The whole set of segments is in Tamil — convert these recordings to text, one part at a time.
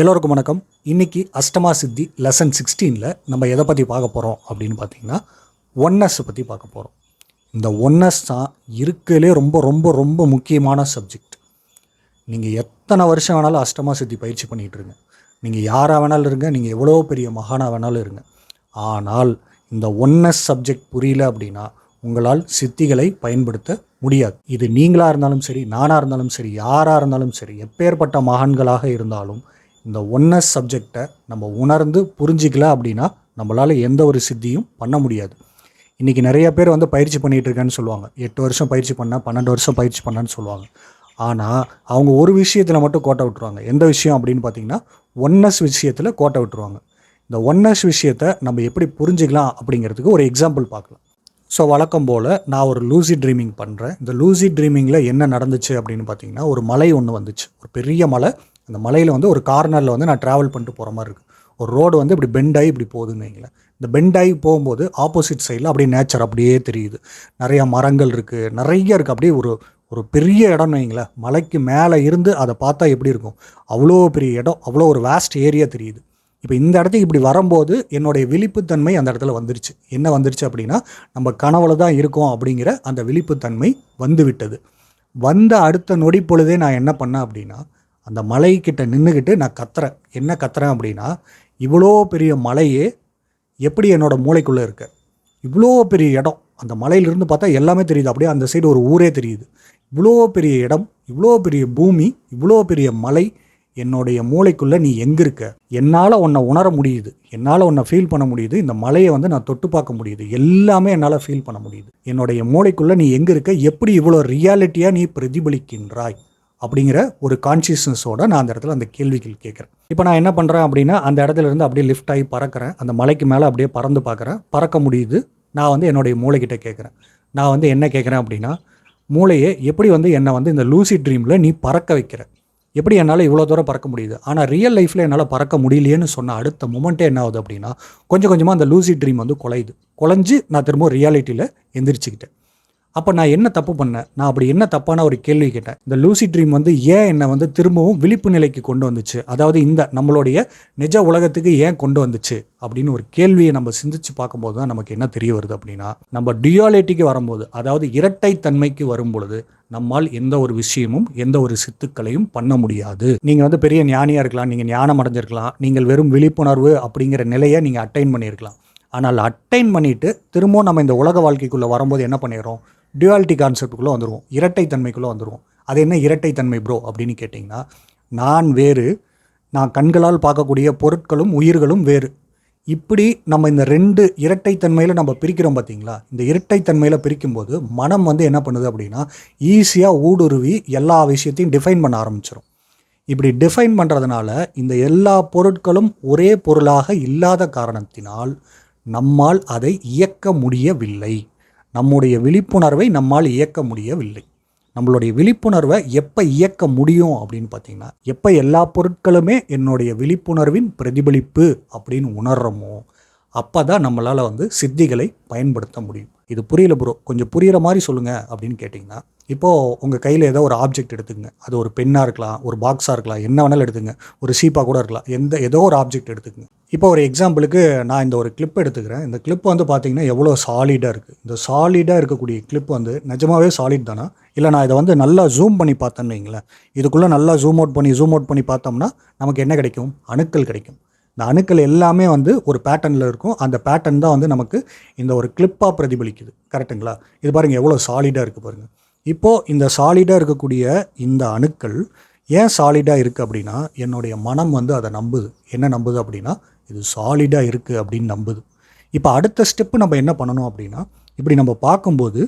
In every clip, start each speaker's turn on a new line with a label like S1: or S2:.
S1: எல்லோருக்கும் வணக்கம். இன்னைக்கு அஷ்டமா சித்தி லெசன் சிக்ஸ்டீனில் நம்ம எதை பற்றி பார்க்க போகிறோம் அப்படின்னு பார்த்தீங்கன்னா ஒன்னஸ் பற்றி பார்க்க போகிறோம் இந்த ஒன்னஸ் தான் இருக்கலே ரொம்ப ரொம்ப ரொம்ப முக்கியமான சப்ஜெக்ட் நீங்கள் எத்தனை வருஷம் வேணாலும் அஷ்டமா சித்தி பயிற்சி பண்ணிகிட்டு இருங்க. நீங்கள் யாராக வேணாலும் இருங்க நீங்கள் எவ்வளோ பெரிய மகானாக வேணாலும் இருங்க. ஆனால் இந்த ஒன்னஸ் சப்ஜெக்ட் புரியல அப்படின்னா உங்களால் சித்திகளை பயன்படுத்த முடியாது. இது நீங்களாக இருந்தாலும் சரி நானாக இருந்தாலும் சரி யாராக இருந்தாலும் சரி எப்பேற்பட்ட மகான்களாக இருந்தாலும் இந்த ஒன்னஸ் சப்ஜெக்டை நம்ம உணர்ந்து புரிஞ்சிக்கல அப்படின்னா நம்மளால் எந்த ஒரு சித்தியும் பண்ண முடியாது. இன்றைக்கி நிறைய பேர் வந்து பயிற்சி பண்ணிகிட்டு இருக்கேன்னு சொல்லுவாங்க. எட்டு வருஷம் பயிற்சி பண்ணேன் பன்னெண்டு வருஷம் பயிற்சி பண்ணேன்னு சொல்லுவாங்க. ஆனால் அவங்க ஒரு விஷயத்தில் மட்டும் கோட்டை விட்டுருவாங்க. எந்த விஷயம் அப்படின்னு பார்த்தீங்கன்னா ஒன்னஸ் விஷயத்தில் கோட்டை விட்டுருவாங்க. இந்த ஒன்னஸ் விஷயத்தை நம்ம எப்படி புரிஞ்சுக்கலாம் அப்படிங்கிறதுக்கு ஒரு எக்ஸாம்பிள் பார்க்கலாம். ஸோ வழக்கம் போல் நான் ஒரு லூசி ட்ரீமிங் பண்ணுறேன் இந்த லூசி ட்ரீமிங்கில் என்ன நடந்துச்சு அப்படின்னு பார்த்தீங்கன்னா ஒரு மலை ஒன்று வந்துச்சு. ஒரு பெரிய மலை அந்த மலையில் வந்து ஒரு கார்னரில் வந்து நான் ட்ராவல் பண்ணிட்டு போகிற மாதிரி இருக்குது ஒரு ரோடு வந்து இப்படி பெண்டாகி இப்படி போகுதுன்னு வைங்களேன். இந்த பெண்டாகி போகும்போது ஆப்போசிட் சைடில் அப்படியே நேச்சர் அப்படியே தெரியுது. நிறையா மரங்கள் இருக்குது நிறைய இருக்குது அப்படியே ஒரு ஒரு பெரிய இடம்னு வைங்களேன். மலைக்கு மேலே இருந்து அதை பார்த்தா எப்படி இருக்கும்? அவ்வளோ பெரிய இடம். அவ்வளோ ஒரு வேஸ்ட் ஏரியா தெரியுது. இப்போ இந்த இடத்துக்கு இப்படி வரும்போது என்னுடைய விழிப்புத்தன்மை அந்த இடத்துல வந்துருச்சு. என்ன வந்துருச்சு அப்படின்னா நம்ம கனவுல தான் இருக்கோம் அப்படிங்கிற அந்த விழிப்புத்தன்மை வந்து விட்டது வந்த அடுத்த நொடி பொழுதே நான் என்ன பண்ணேன் அப்படின்னா அந்த மலைக்கிட்ட நின்றுக்கிட்டு நான் கத்துறேன். என்ன கத்துறேன் அப்படின்னா இவ்வளோ பெரிய மலையே எப்படி என்னோடய மூளைக்குள்ளே இருக்க? இவ்வளோ பெரிய இடம். அந்த மலையிலிருந்து பார்த்தா எல்லாமே தெரியுது. அப்படியே அந்த சைடு ஒரு ஊரே தெரியுது. இவ்வளோ பெரிய இடம் இவ்வளோ பெரிய பூமி இவ்வளோ பெரிய மலை என்னுடைய மூளைக்குள்ளே நீ எங்கே இருக்க? என்னால் உன்னை உணர முடியுது. என்னால் உன்னை ஃபீல் பண்ண முடியுது. இந்த மலையை வந்து நான் தொட்டு பார்க்க முடியுது. எல்லாமே என்னால் ஃபீல் பண்ண முடியுது. என்னுடைய மூளைக்குள்ளே நீ எங்கே இருக்க? எப்படி இவ்வளோ ரியாலிட்டியாக நீ பிரதிபலிக்கின்றாய்? அப்படிங்கிற ஒரு கான்சியஸ்னஸோட நான் அந்த இடத்துல அந்த கேள்விகள் கேட்குறேன். இப்போ நான் என்ன பண்ணுறேன் அப்படின்னா அந்த இடத்துல இருந்து அப்படியே லிஃப்ட் ஆகி பறக்கிறேன். அந்த மலைக்கு மேலே அப்படியே பறந்து பார்க்குறேன். பறக்க முடியுது. நான் வந்து என்னுடைய மூளைக்கிட்ட கேட்குறேன். நான் வந்து என்ன கேட்குறேன் அப்படின்னா மூளையை எப்படி வந்து என்னை வந்து இந்த லூசி ட்ரீமில் நீ பறக்க வைக்கிற? எப்படி என்னால் இவ்வளோ தூரம் பறக்க முடியுது? ஆனால் ரியல் லைஃப்பில் என்னால் பறக்க முடியலையேன்னு சொன்ன அடுத்த மூமெண்ட்டே என்ன ஆகுது அப்படின்னா கொஞ்சம் கொஞ்சமாக அந்த லூசி ட்ரீம் வந்து குலையுது. குலைஞ்சு நான் திரும்ப ரியாலிட்டியில் எந்திரிச்சுக்கிட்டேன். அப்போ நான் என்ன தப்பு பண்ணேன்? நான் அப்படி என்ன தப்பான ஒரு கேள்வி கேட்டேன்? இந்த லூசி ட்ரீம் வந்து ஏன் என்னை வந்து திரும்பவும் விழிப்பு நிலைக்கு கொண்டு வந்துச்சு? அதாவது இந்த நம்மளுடைய நிஜ உலகத்துக்கு ஏன் கொண்டு வந்துச்சு? அப்படின்னு ஒரு கேள்வியை நம்ம சிந்திச்சு பார்க்கும்போது தான் நமக்கு என்ன தெரிய வருது அப்படின்னா நம்ம டியாலிட்டிக்கு வரும்போது அதாவது இரட்டைத்தன்மைக்கு வரும் பொழுது நம்மால் எந்த ஒரு விஷயமும் எந்த ஒரு சித்துக்களையும் பண்ண முடியாது. நீங்கள் வந்து பெரிய ஞானியாக இருக்கலாம் நீங்கள் ஞானம் அடைஞ்சிருக்கலாம் நீங்கள் வெறும் விழிப்புணர்வு அப்படிங்கிற நிலையை நீங்கள் அட்டைன் பண்ணியிருக்கலாம். ஆனால் அட்டைன் பண்ணிட்டு திரும்பவும் நம்ம இந்த உலக வாழ்க்கைக்குள்ளே வரும்போது என்ன பண்ணிடுறோம்? டியூவாலிட்டி கான்செப்டுக்குள்ளே வந்துடுவோம் இரட்டைத்தன்மைக்குள்ளே வந்துடுவோம் அது என்ன இரட்டைத்தன்மை ப்ரோ அப்படின்னு கேட்டிங்கன்னா நான் வேறு நான் கண்களால் பார்க்கக்கூடிய பொருட்களும் உயிர்களும் வேறு. இப்படி நம்ம இந்த ரெண்டு இரட்டைத்தன்மையில் நம்ம பிரிக்கிறோம் பார்த்தீங்களா இந்த இரட்டைத்தன்மையில் பிரிக்கும்போது மனம் வந்து என்ன பண்ணுது அப்படின்னா ஈஸியாக ஊடுருவி எல்லா விஷயத்தையும் டிஃபைன் பண்ண ஆரம்பிச்சிடும் இப்படி டிஃபைன் பண்ணுறதுனால இந்த எல்லா பொருட்களும் ஒரே பொருளாக இல்லாத காரணத்தினால் நம்மால் அதை இயக்க முடியவில்லை. நம்முடைய விழிப்புணர்வை நம்மால் இயக்க முடியவில்லை. நம்மளுடைய விழிப்புணர்வை எப்போ இயக்க முடியும் அப்படின்னு பார்த்தீங்கன்னா எப்போ எல்லா பொருட்களுமே என்னுடைய விழிப்புணர்வின் பிரதிபலிப்பு அப்படின்னு உணர்கிறோமோ அப்போ தான் நம்மளால் வந்து சித்திகளை பயன்படுத்த முடியும். இது புரியல ப்ரோ கொஞ்சம் புரிகிற மாதிரி சொல்லுங்கள் அப்படின்னு கேட்டிங்கன்னா இப்போது உங்கள் கையில் ஏதோ ஒரு ஆப்ஜெக்ட் எடுத்துங்க அது ஒரு பெண்ணாக இருக்கலாம் ஒரு பாக்ஸாக இருக்கலாம் என்ன வேணாலும் எடுத்துங்க ஒரு சீப்பாக கூட இருக்கலாம் எந்த ஏதோ ஒரு ஆப்ஜெக்ட் எடுத்துக்கங்க. இப்போ ஒரு எக்ஸாம்பிளுக்கு நான் இந்த ஒரு கிளிப் எடுத்துக்கிறேன். இந்த கிளிப் வந்து பார்த்தீங்கன்னா எவ்வளோ சாலிடாக இருக்குது இந்த சாலிடாக இருக்கக்கூடிய கிளிப் வந்து நிஜமாகவே சாலிட் தானா? இல்லை நான் இதை வந்து நல்லா ஜூம் பண்ணி பார்த்தேன்னு வைங்களேன். இதுக்குள்ளே நல்லா ஜூம் அவுட் பண்ணி ஜூம் அவுட் பண்ணி பார்த்தோம்னா நமக்கு என்ன கிடைக்கும்? அணுக்கள் கிடைக்கும். இந்த அணுக்கள் எல்லாமே வந்து ஒரு பேட்டர்னில் இருக்கும். அந்த பேட்டர்ன் தான் வந்து நமக்கு இந்த ஒரு கிளிப்பாக பிரதிபலிக்குது. கரெக்டுங்களா இது பாருங்கள் எவ்வளோ சாலிடாக இருக்குது பாருங்கள் இப்போது இந்த சாலிடாக இருக்கக்கூடிய இந்த அணுக்கள் ஏன் சாலிடாக இருக்குது அப்படின்னா என்னுடைய மனம் வந்து அதை நம்புது. என்ன நம்புது அப்படின்னா இது சாலிடாக இருக்குது அப்படின்னு நம்புது. இப்போ அடுத்த ஸ்டெப்பு நம்ம என்ன பண்ணணும் அப்படின்னா இப்படி நம்ம பார்க்கும்போது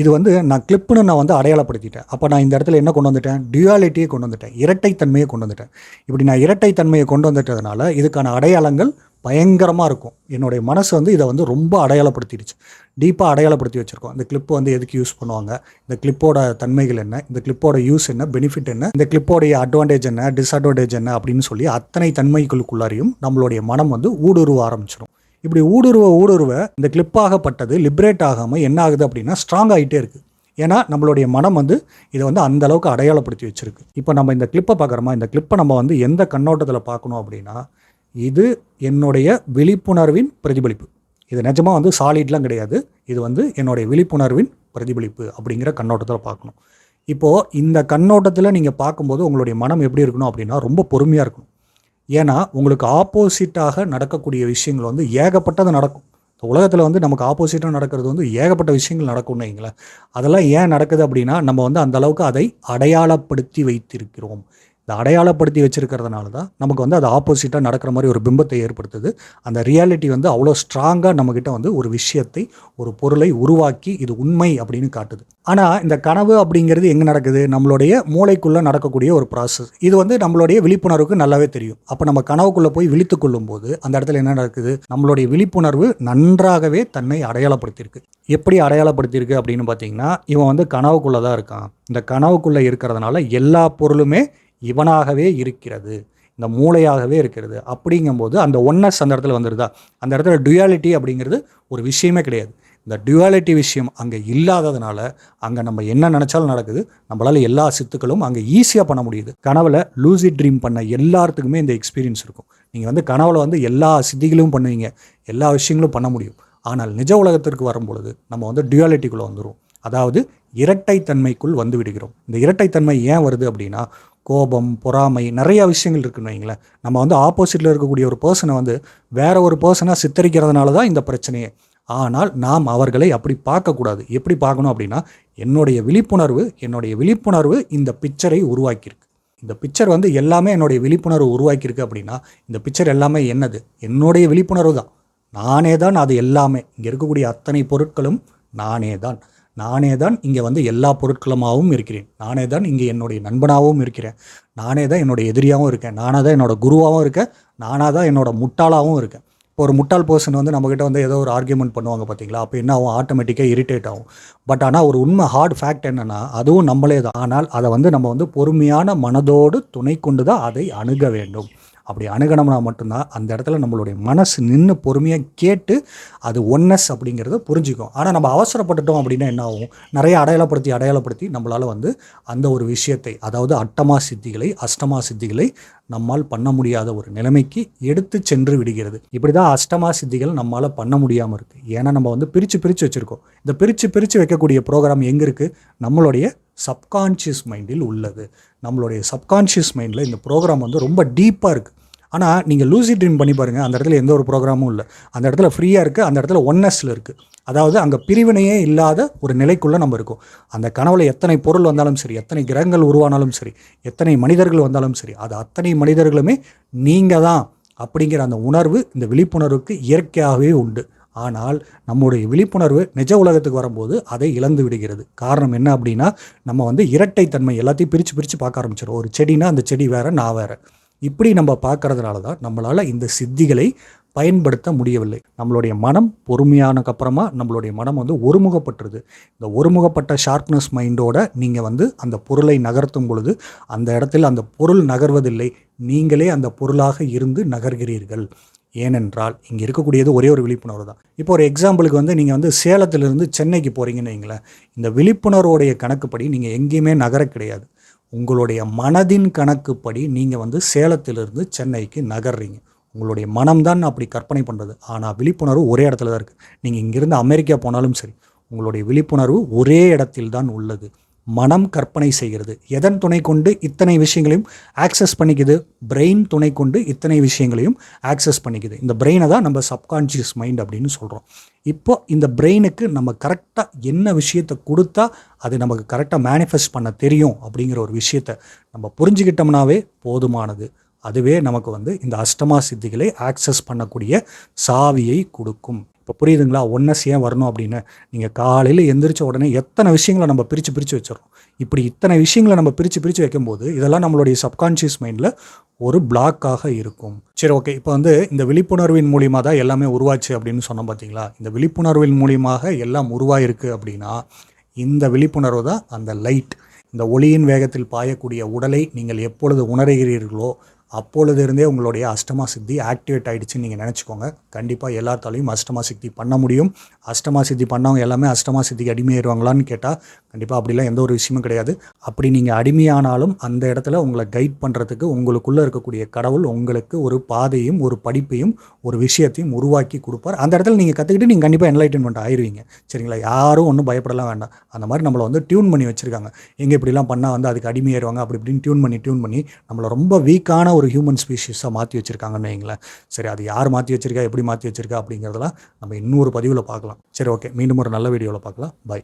S1: இது வந்து நான் கிளிப்புன்னு நான் வந்து அடையாளப்படுத்திட்டேன். அப்போ நான் இந்த இடத்துல என்ன கொண்டு வந்துட்டேன் டியூவாலிட்டியை கொண்டு வந்துட்டேன் இரட்டைத்தன்மையை கொண்டு வந்துட்டேன் இப்படி நான் இரட்டைத்தன்மையை கொண்டு வந்துட்டதுனால இதுக்கான அடையாளங்கள் பயங்கரமாக இருக்கும். என்னுடைய மனசு வந்து இதை வந்து ரொம்ப அடையாளப்படுத்திடுச்சு. டீப்பாக அடையாளப்படுத்தி வச்சுருக்கோம். இந்த கிளிப்பு வந்து எதுக்கு யூஸ் பண்ணுவாங்க? இந்த கிளிப்போட தன்மைகள் என்ன? இந்த கிளிப்போட யூஸ் என்ன? பெனிஃபிட் என்ன? இந்த கிளிப்போடைய அட்வான்டேஜ் என்ன? டிஸ்அட்வான்டேஜ் என்ன? அப்படின்னு சொல்லி அத்தனை தன்மைகளுக்குள்ளாரையும் நம்மளுடைய மனம் வந்து ஊடுருவ ஆரம்பிச்சிடும் இப்படி ஊடுருவ ஊடுருவ இந்த கிளிப்பாகப்பட்டது லிபரேட் ஆகாமல் என்ன ஆகுது அப்படின்னா ஸ்ட்ராங் ஆகிட்டே இருக்குது ஏன்னா நம்மளுடைய மனம் வந்து இதை வந்து அந்த அளவுக்கு அடையாளப்படுத்தி வச்சிருக்கு. இப்போ நம்ம இந்த கிளிப்பை பார்க்குறோமா? இந்த கிளிப்பை நம்ம வந்து எந்த கண்ணோட்டத்தில் பார்க்கணும் அப்படின்னா இது என்னுடைய விழிப்புணர்வின் பிரதிபலிப்பு. இது நிஜமாக வந்து சாலிட்லாம் கிடையாது. இது வந்து என்னுடைய விழிப்புணர்வின் பிரதிபலிப்பு அப்படிங்கிற கண்ணோட்டத்தில் பார்க்கணும். இப்போது இந்த கண்ணோட்டத்தில் நீங்கள் பார்க்கும்போது உங்களுடைய மனம் எப்படி இருக்கணும் அப்படின்னா ரொம்ப பொறுமையாக இருக்கணும். ஏன்னா உங்களுக்கு ஆப்போசிட்டாக நடக்கக்கூடிய விஷயங்கள் வந்து ஏகப்பட்டது நடக்கும். உலகத்தில் வந்து நமக்கு ஆப்போசிட்டாக நடக்கிறது வந்து ஏகப்பட்ட விஷயங்கள் நடக்கும்னு வைங்களேன் அதெல்லாம் ஏன் நடக்குது அப்படின்னா நம்ம வந்து அந்த அளவுக்கு அதை அடையாளப்படுத்தி வைத்திருக்கிறோம். இந்த அடையாளப்படுத்தி வச்சிருக்கிறதுனால தான் நமக்கு வந்து அது ஆப்போசிட்டாக நடக்கிற மாதிரி ஒரு பிம்பத்தை ஏற்படுத்துது. அந்த ரியாலிட்டி வந்து அவ்வளோ ஸ்ட்ராங்காக நம்மக்கிட்ட வந்து ஒரு விஷயத்தை ஒரு பொருளை உருவாக்கி இது உண்மை அப்படின்னு காட்டுது. ஆனால் இந்த கனவு அப்படிங்கிறது எங்கே நடக்குது? நம்மளுடைய மூளைக்குள்ளே நடக்கக்கூடிய ஒரு ப்ராசஸ் இது வந்து நம்மளுடைய விழிப்புணர்வுக்கு நல்லாவே தெரியும். அப்போ நம்ம கனவுக்குள்ளே போய் விழித்து கொள்ளும் போது அந்த இடத்துல என்ன நடக்குது? நம்மளுடைய விழிப்புணர்வு நன்றாகவே தன்னை அடையாளப்படுத்தியிருக்கு. எப்படி அடையாளப்படுத்தியிருக்கு அப்படின்னு பார்த்தீங்கன்னா இவன் வந்து கனவுக்குள்ளே தான் இருக்கான். இந்த கனவுக்குள்ளே இருக்கிறதுனால எல்லா பொருளுமே இவனாகவே இருக்கிறது. இந்த மூளையாகவே இருக்கிறது. அப்படிங்கும்போது அந்த ஒன்னஸ் அந்த இடத்துல வந்துடுதா அந்த இடத்துல டுயாலிட்டி அப்படிங்கிறது ஒரு விஷயமே கிடையாது. இந்த டுயாலிட்டி விஷயம் அங்கே இல்லாததுனால அங்கே நம்ம என்ன நினச்சாலும் நடக்குது. நம்மளால் எல்லா சித்துக்களும் அங்கே ஈஸியாக பண்ண முடியுது. கனவில் லூசி ட்ரீம் பண்ண எல்லாத்துக்குமே இந்த எக்ஸ்பீரியன்ஸ் இருக்கும். நீங்கள் வந்து கனவில் வந்து எல்லா சித்திகளும் பண்ணுவீங்க. எல்லா விஷயங்களும் பண்ண முடியும். ஆனால் நிஜ உலகத்திற்கு வரும்பொழுது நம்ம வந்து டுயாலிட்டிக்குள்ளே வந்துடும் அதாவது இரட்டைத்தன்மைக்குள் வந்து விடுகிறோம். இந்த இரட்டைத்தன்மை ஏன் வருது அப்படின்னா கோபம் பொறாமை நிறைய விஷயங்கள் இருக்குன்னு வைங்களேன் நம்ம வந்து ஆப்போசிட்டில் இருக்கக்கூடிய ஒரு பர்சனை வந்து வேற ஒரு பர்சனாக சித்தரிக்கிறதுனால தான் இந்த பிரச்சனையே. ஆனால் நாம் அவர்களை அப்படி பார்க்கக்கூடாது. எப்படி பார்க்கணும் அப்படின்னா என்னுடைய விழிப்புணர்வு என்னுடைய விழிப்புணர்வு இந்த பிக்சரை உருவாக்கியிருக்கு. இந்த பிக்சர் வந்து எல்லாமே என்னுடைய விழிப்புணர்வு உருவாக்கியிருக்கு அப்படின்னா இந்த பிக்சர் எல்லாமே என்னது? என்னுடைய விழிப்புணர்வு தான். நானே தான் அது எல்லாமே. இங்கே இருக்கக்கூடிய அத்தனை பொருட்களும் நானே தான். நானே தான் இங்கே வந்து எல்லா பொருட்களுமாகவும் இருக்கிறேன். நானே தான் இங்கே என்னுடைய நண்பனாகவும் இருக்கிறேன். நானே தான் என்னுடைய எதிரியாகவும் இருக்கேன். நானாக தான் என்னோட குருவாகவும் இருக்கேன். நானாக தான் என்னோட முட்டாளாகவும் இருக்கேன். இப்போ ஒரு முட்டாள் பர்சன் வந்து நம்மக்கிட்ட வந்து ஏதோ ஒரு ஆர்கியூமெண்ட் பண்ணுவாங்க பார்த்தீங்களா? அப்போ என்ன ஆகும்? ஆட்டோமேட்டிக்காக இரிட்டேட் ஆகும். பட் ஆனால் ஒரு உண்மை ஹார்ட் ஃபேக்ட் என்னென்னா அதுவும் நம்மளே தான் ஆனால் அதை வந்து நம்ம வந்து பொறுமையான மனதோடு துணை கொண்டு தான் அதை அணுக வேண்டும். அப்படி அணுகணும்னா மட்டும்தான் அந்த இடத்துல நம்மளுடைய மனசு நின்று பொறுமையாக கேட்டு அது ஒன்னஸ் அப்படிங்கிறத புரிஞ்சுக்கும். ஆனால் நம்ம அவசரப்பட்டுட்டோம் அப்படின்னா என்ன ஆகும்? நிறைய அடையாளப்படுத்தி அடையாளப்படுத்தி நம்மளால் வந்து அந்த ஒரு விஷயத்தை அதாவது அட்டமா சித்திகளை அஷ்டமா சித்திகளை நம்மால் பண்ண முடியாத ஒரு நிலைமைக்கு எடுத்து சென்று விடுகிறது. இப்படி தான் அஷ்டமா சித்திகள் நம்மளால் பண்ண முடியாமல் இருக்குது ஏன்னா நம்ம வந்து பிரித்து பிரித்து வச்சுருக்கோம். இந்த பிரித்து பிரித்து வைக்கக்கூடிய ப்ரோக்ராம் எங்கே இருக்குது நம்மளுடைய சப்கான்ஷியஸ் மைண்டில் உள்ளது. நம்மளுடைய சப்கான்ஷியஸ் மைண்டில் இந்த ப்ரோக்ராம் வந்து ரொம்ப டீப்பாக இருக்குது ஆனால் நீங்கள் லூசி ட்ரீம் பண்ணி பாருங்கள் அந்த இடத்துல எந்த ஒரு ப்ரோக்ராமும் இல்லை. அந்த இடத்துல ஃப்ரீயாக இருக்குது அந்த இடத்துல ஒன்னஸில் இருக்குது அதாவது அங்கே பிரிவினையே இல்லாத ஒரு நிலைக்குள்ளே நம்ம இருக்கோம். அந்த கனவுல எத்தனை பொருள் வந்தாலும் சரி எத்தனை கிரகங்கள் உருவானாலும் சரி எத்தனை மனிதர்கள் வந்தாலும் சரி அது அத்தனை மனிதர்களுமே நீங்கள் தான் அப்படிங்கிற அந்த உணர்வு இந்த விழிப்புணர்வுக்கு இயற்கையாகவே உண்டு. ஆனால் நம்முடைய விழிப்புணர்வு நிஜ உலகத்துக்கு வரும்போது அதை இழந்து விடுகிறது. காரணம் என்ன அப்படின்னா நம்ம வந்து இரட்டைத்தன்மை எல்லாத்தையும் பிரித்து பிரித்து பார்க்க ஆரம்பிச்சிடும் ஒரு செடினா அந்த செடி வேறு நான் வேறு. இப்படி நம்ம பார்க்கறதுனால தான் நம்மளால் இந்த சித்திகளை பயன்படுத்த முடியவில்லை. நம்மளுடைய மனம் பொறுமையானக்கு அப்புறமா நம்மளுடைய மனம் வந்து ஒருமுகப்பட்டுருது. இந்த ஒருமுகப்பட்ட ஷார்ப்னஸ் மைண்டோட நீங்கள் வந்து அந்த பொருளை நகர்த்தும் பொழுது அந்த இடத்தில் அந்த பொருள் நகர்வதில்லை. நீங்களே அந்த பொருளாக இருந்து நகர்கிறீர்கள். ஏனென்றால் இங்கே இருக்கக்கூடியது ஒரே ஒரு விழிப்புணர்வு தான். இப்போ ஒரு எக்ஸாம்பிளுக்கு வந்து நீங்கள் வந்து சேலத்திலிருந்து சென்னைக்கு போகிறீங்கன்னு வைங்களேன் இந்த விழிப்புணர்வோடைய கணக்குப்படி நீங்கள் எங்கேயுமே நகர கிடையாது. உங்களுடைய மனதின் கணக்குப்படி நீங்கள் வந்து சேலத்திலிருந்து சென்னைக்கு நகர்றீங்க. உங்களுடைய மனம்தான் அப்படி கற்பனை பண்ணுறது ஆனால் விழிப்புணர்வு ஒரே இடத்துல தான் இருக்குது நீங்கள் இங்கேருந்து அமெரிக்கா போனாலும் சரி உங்களுடைய விழிப்புணர்வு ஒரே இடத்தில் தான் உள்ளது. மனம் கற்பனை செய்கிறது. எதன் துணை கொண்டு இத்தனை விஷயங்களையும் ஆக்சஸ் பண்ணிக்குது? பிரெயின் துணை கொண்டு இத்தனை விஷயங்களையும் ஆக்சஸ் பண்ணிக்குது. இந்த பிரெயினை தான் நம்ம சப்கான்ஷியஸ் மைண்ட் அப்படின்னு சொல்கிறோம் இப்போ இந்த பிரெயினுக்கு நம்ம கரெக்டாக என்ன விஷயத்தை கொடுத்தா அது நமக்கு கரெக்டாக மேனிஃபெஸ்ட் பண்ண தெரியும் அப்படிங்கிற ஒரு விஷயத்தை நம்ம புரிஞ்சுக்கிட்டோம்னாவே போதுமானது. அதுவே நமக்கு வந்து இந்த அஷ்டமா சித்திகளை ஆக்சஸ் பண்ணக்கூடிய சாவியை கொடுக்கும். இப்போ புரியுதுங்களா? ஒன்னஸ் ஏன் வரணும் அப்படின்னு? நீங்கள் காலையில் எந்திரிச்ச உடனே எத்தனை விஷயங்களை நம்ம பிரித்து பிரித்து வச்சிடறோம்? இப்படி இத்தனை விஷயங்களை நம்ம பிரித்து பிரித்து வைக்கும்போது இதெல்லாம் நம்மளுடைய சப்கான்ஷியஸ் மைண்டில் ஒரு பிளாக்காக இருக்கும். சரி ஓகே இப்போ வந்து இந்த விழிப்புணர்வின் மூலியமாக தான் எல்லாமே உருவாச்சு அப்படின்னு சொன்னோம் பார்த்தீங்களா இந்த விழிப்புணர்வின் மூலியமாக எல்லாம் உருவாயிருக்கு அப்படின்னா இந்த விழிப்புணர்வு தான் அந்த லைட் இந்த ஒளியின் வேகத்தில் பாயக்கூடிய உடலை நீங்கள் எப்பொழுது உணர்கிறீர்களோ அப்பொழுது இருந்தே உங்களுடைய அஷ்டமா சித்தி ஆக்டிவேட் ஆகிடுச்சுன்னு நீங்கள் நினச்சிக்கோங்க. கண்டிப்பாக எல்லாத்தாலையும் அஷ்டமா சித்தி பண்ண முடியும். அஷ்டமா சித்தி பண்ணவங்க எல்லாமே அஷ்டமா சித்திக்கு அடிமையாயிருவாங்களான்னு கேட்டால் கண்டிப்பாக அப்படிலாம் எந்த ஒரு விஷயமும் கிடையாது. அப்படி நீங்கள் அடிமையானாலும் அந்த இடத்துல உங்களை கைட் பண்ணுறதுக்கு உங்களுக்குள்ளே இருக்கக்கூடிய கடவுள் உங்களுக்கு ஒரு பாதையும் ஒரு படிப்பையும் ஒரு விஷயத்தையும் உருவாக்கி கொடுப்பார். அந்த இடத்துல நீங்கள் கற்றுக்கிட்டு நீங்கள் கண்டிப்பாக என்லைட்டன்மெண்ட் ஆயிடுவீங்க சரிங்களா? யாரும் ஒன்றும் பயப்படலாம் வேண்டாம். அந்த மாதிரி நம்மளை வந்து டியூன் பண்ணி வச்சுருக்காங்க. எங்கே இப்படிலாம் பண்ணால் வந்து அதுக்கு அடிமையாயிருவாங்க? அப்படி இப்படின்னு டியூன் பண்ணி டியூன் பண்ணி நம்மளை ரொம்ப வீக்கான ஒரு ஹியூமன் ஸ்பீஷீஸாக மாற்றி வச்சுருக்காங்கன்னு வைங்களேன் சரி அது யார் மாற்றி வச்சிருக்கா எப்படி மாற்றி வச்சிருக்கா அப்படிங்கிறதெல்லாம் நம்ம இன்னொரு பதிவில் பார்க்கலாம். சரி ஓகே மீண்டும் ஒரு நல்ல வீடியோவில் பார்க்கலாம். பை